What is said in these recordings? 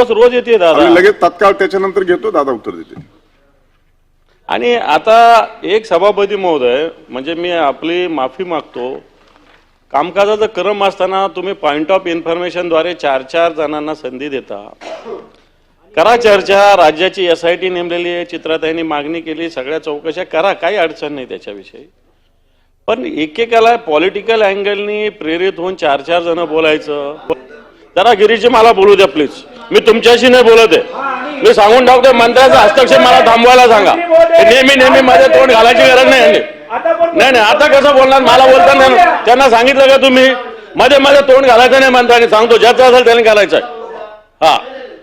रोज येते आम्ही दादा लगेच तत्काळ त्याच्यानंतर घेतो दादा उत्तर देते. आणि आता एक सभापती महोदय म्हणजे मी आपली माफी मागतो. कामकाजाचा क्रम असताना तुम्ही पॉइंट ऑफ इन्फॉर्मेशनद्वारे चार चार जणांना संधी देता. करा चर्चा राज्याची एस आय टी नेमलेली आहे चित्राताईंनी मागणी केली सगळ्या चौकशा करा काही अडचण नाही त्याच्याविषयी. पण एकेकाला पॉलिटिकल अँगलनी प्रेरित होऊन चार चार जण बोलायचं. जरा गिरीजी मला बोलू द्या प्लीज मी तुमच्याशी नाही बोलत आहे. मी सांगून टाकतो मंत्र्याचा हस्तक्षेप मला थांबवायला सांगा. नेहमी नेहमी मध्ये तोंड घालायची गरज नाही नाही नाही आता कसं बोलणार? मला बोलताना त्यांना सांगितलं का तुम्ही? मध्ये मध्ये तोंड घालायचं नाही मंत्र्यांनी. सांगतो ज्याचं असेल त्याने घालायचं हा.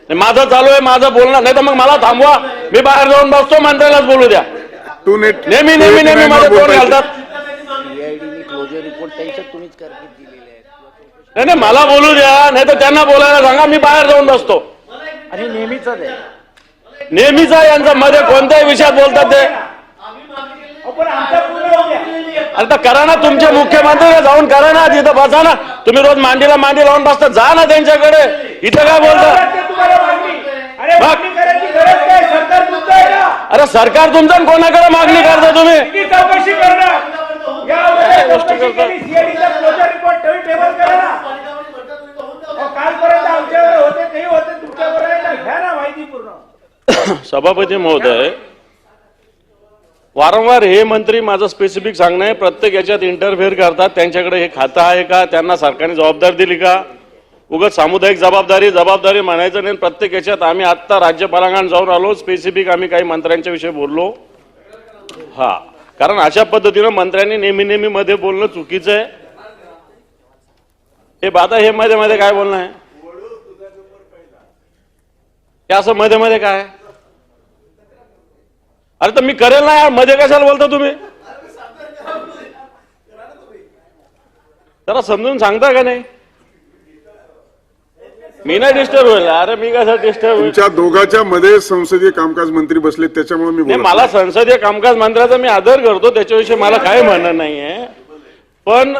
नाही, माझं चालू आहे माझं बोलणार. नाही तर मग मला थांबवा. मी बाहेर जाऊन बसतो मंत्र्यालाच बोलू द्या. नेहमी नेहमी नेहमी मध्ये तोंड घालतात. क्लोजर रिपोर्ट त्यांच्या तुम्हीच नाही नाही मला बोलू द्या नाही तर त्यांना बोलायला सांगा मी बाहेर जाऊन बसतो. आणि नेहमीच आहे. नेहमीचा यांचा मध्ये कोणत्याही विषयात बोलतात ते. आता करा ना तुमचे मुख्यमंत्री जाऊन करा ना तिथं बसा ना. तुम्ही रोज मांडीला मांडी लावून बसता जा ना त्यांच्याकडे. इथे काय बोलता? अरे सरकार तुमचं कोणाकडे मागणी करता तुम्ही? चौकशी करता? केली सीआयडीचा क्लोजर रिपोर्ट ठेवी टेबल करा ना अहो, कालपर्यंत आमच्यावर होते काही होते तुमच्यावर आहे ना घ्या ना माहिती पूर्ण सभापती महोदय वारंवार हे मंत्री माझं स्पेसिफिक सांगणं आहे प्रत्येक याच्यात इंटरफेअर करतात. त्यांच्याकडे हे खातं आहे का? त्यांना सरकारने जबाबदारी दिली का? उगाच सामुदायिक जबाबदारी जबाबदारी म्हणायचं नाही. प्रत्येक याच्यात आम्ही आत्ता राज्यपालांकडे जाऊन आलो. स्पेसिफिक आम्ही काही मंत्र्यांच्या विषयी बोललो. हा. कारण अशा पद्धतीनं मंत्र्यांनी नेहमी नेहमी मध्ये बोलणं चुकीचं आहे. हे बाधा हे मध्ये मध्ये काय बोलणं आहे? हे असं मध्ये मध्ये काय? अरे तर मी करेल ना यारमध्ये कशाला बोलता तुम्ही? जरा समजून सांगता का नाही? मी नाही डिस्टर्ब होईल. अरे मी कसं डिस्टर्ब होईल? तुमच्या दोघांच्या मध्ये संसदीय कामकाज मंत्री बसले त्याच्यामुळे मी नाही बोलत मला संसदीय कामकाज मंत्र्याचा मी आदर करतो त्याच्याविषयी मला काय म्हणणं नाहीये. पण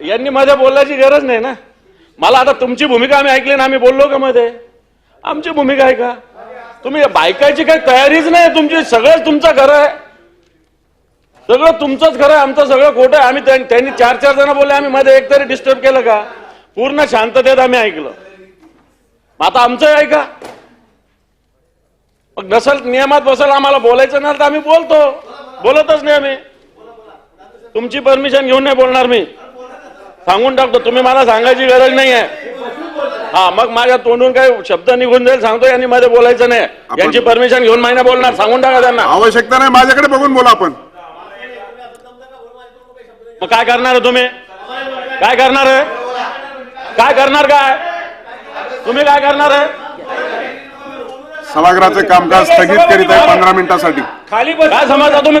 यांनी मध्ये बोलायची गरज नाही ना. मला आता तुमची भूमिका आम्ही ऐकली ना आम्ही बोललो का मध्ये? आमची भूमिका आहे का? तुम्ही बायकाची काही तयारीच नाही तुमची सगळंच तुमचं घर आहे. सगळं तुमचंच घर आहे आमचं सगळं खोटं आहे. आम्ही त्यां- त्यांनी चार चार जण बोलले आम्ही मध्ये एक तरी डिस्टर्ब केलं का? पूर्ण शांततेत आम्ही ऐकलं. मग आता आमचं ऐका मग नसल नियमात बसल आम्हाला बोलायचं नाही तर आम्ही बोलतो. बोलतच नाही आम्ही. तुमची परमिशन घेऊन नाही बोलणार मी. सांगून टाकतो तुम्ही मला सांगायची गरज नाही आहे हा मग माझ्या तोंडून काही शब्द निघून जाईल सांगतो यांनी मध्ये बोलायचं नाही. यांची परमिशन घेऊन महिना बोलणार सांगून टाका त्यांना. आवश्यकता नाही माझ्याकडे बघून बोला आपण. मग काय करणार आहे तुम्ही? काय करणार आहे? काय करणार काय? तुम्ही काय करणार आहे? सभागृहाचे कामकाज स्थगित करीत आहे पंधरा मिनिटासाठी. खाली काय समजता तुम्ही?